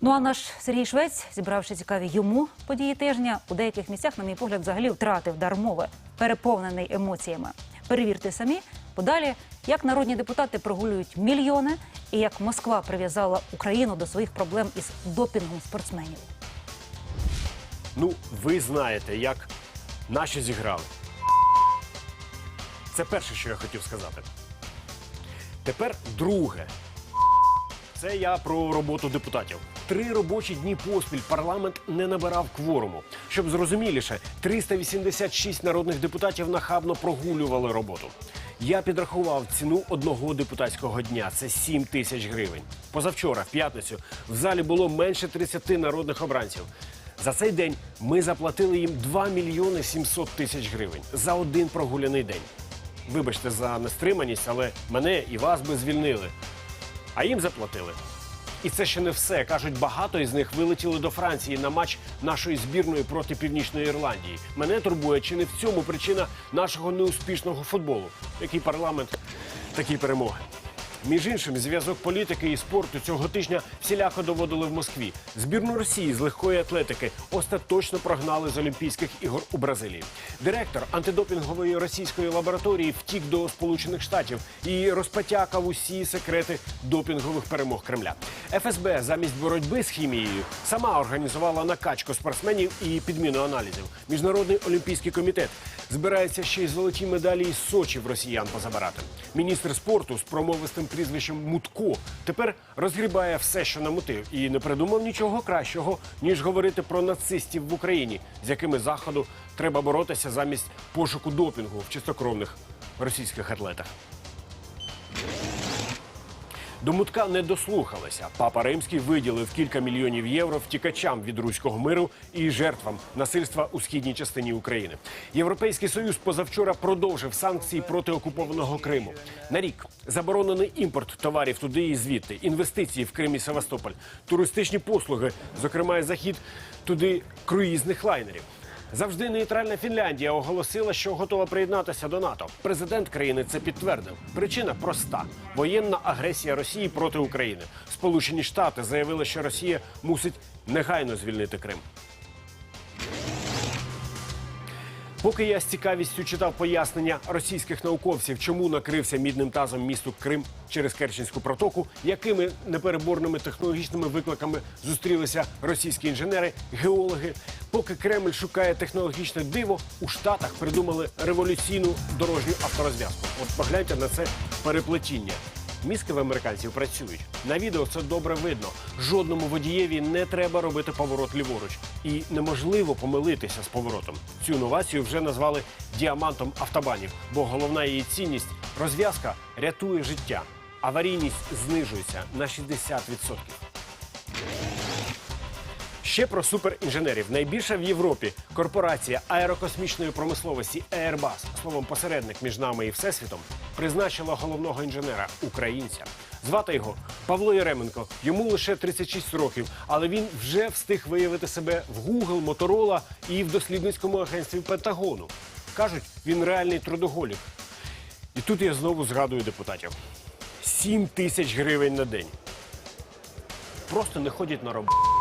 Ну а наш Сергій Швець, зібравши цікаві йому події тижня, у деяких місцях, на мій погляд, взагалі втратив дар мови, переповнений емоціями. Перевірте самі. Подалі, як народні депутати прогулюють мільйони, і як Москва прив'язала Україну до своїх проблем із допінгом спортсменів. Ну, ви знаєте, як наші зіграли. Це перше, що я хотів сказати. Тепер друге. Це я про роботу депутатів. Три робочі дні поспіль парламент не набирав кворуму. Щоб зрозуміліше, 386 народних депутатів нахабно прогулювали роботу. Я підрахував ціну одного депутатського дня. Це 7 тисяч гривень. Позавчора, в п'ятницю, в залі було менше 30 народних обранців. За цей день ми заплатили їм 2 мільйони 700 тисяч гривень за один прогуляний день. Вибачте за нестриманість, але мене і вас би звільнили. А їм заплатили. І це ще не все. Кажуть, багато із них вилетіли до Франції на матч нашої збірної проти Північної Ірландії. Мене турбує, чи не в цьому причина нашого неуспішного футболу. Який парламент, такі перемоги. Між іншим, зв'язок політики і спорту цього тижня всіляко доводили в Москві. Збірну Росії з легкої атлетики остаточно прогнали з Олімпійських ігор у Бразилії. Директор антидопінгової російської лабораторії втік до Сполучених Штатів і розпотякав усі секрети допінгових перемог Кремля. ФСБ замість боротьби з хімією сама організувала накачку спортсменів і підміну аналізів. Міжнародний олімпійський комітет збирається ще й золоті медалі із Сочі в росіян позабирати. Міністр спорту з промовистим прізвищем Мутко тепер розгрібає все, що намутив, і не придумав нічого кращого, ніж говорити про нацистів в Україні, з якими заходу треба боротися замість пошуку допінгу в чистокровних російських атлетах. До мутка не дослухалися. Папа Римський виділив кілька мільйонів євро втікачам від руського миру і жертвам насильства у східній частині України. Європейський союз позавчора продовжив санкції проти окупованого Криму. На рік заборонений імпорт товарів туди і звідти, інвестиції в Крим і Севастополь, туристичні послуги, зокрема захід туди круїзних лайнерів. Завжди нейтральна Фінляндія оголосила, що готова приєднатися до НАТО. Президент країни це підтвердив. Причина проста: воєнна агресія Росії проти України. Сполучені Штати заявили, що Росія мусить негайно звільнити Крим. Поки я з цікавістю читав пояснення російських науковців, чому накрився мідним тазом місту Крим через Керченську протоку, якими непереборними технологічними викликами зустрілися російські інженери, геологи. Поки Кремль шукає технологічне диво, у Штатах придумали революційну дорожню авторозв'язку. От погляньте на це переплетіння. Мізки в американців працюють. На відео це добре видно. Жодному водієві не треба робити поворот ліворуч. І неможливо помилитися з поворотом. Цю інновацію вже назвали діамантом автобанів, бо головна її цінність розв'язка рятує життя. Аварійність знижується на 60%. Ще про суперінженерів. Найбільша в Європі корпорація аерокосмічної промисловості Airbus, словом посередник між нами і всесвітом, призначила головного інженера українця. Звати його Павло Яременко. Йому лише 36 років, але він вже встиг виявити себе в Google, Motorola і в дослідницькому агентстві Пентагону. Кажуть, він реальний трудоголік. І тут я знову згадую депутатів: 7 тисяч гривень на день. Просто не ходять на роботу.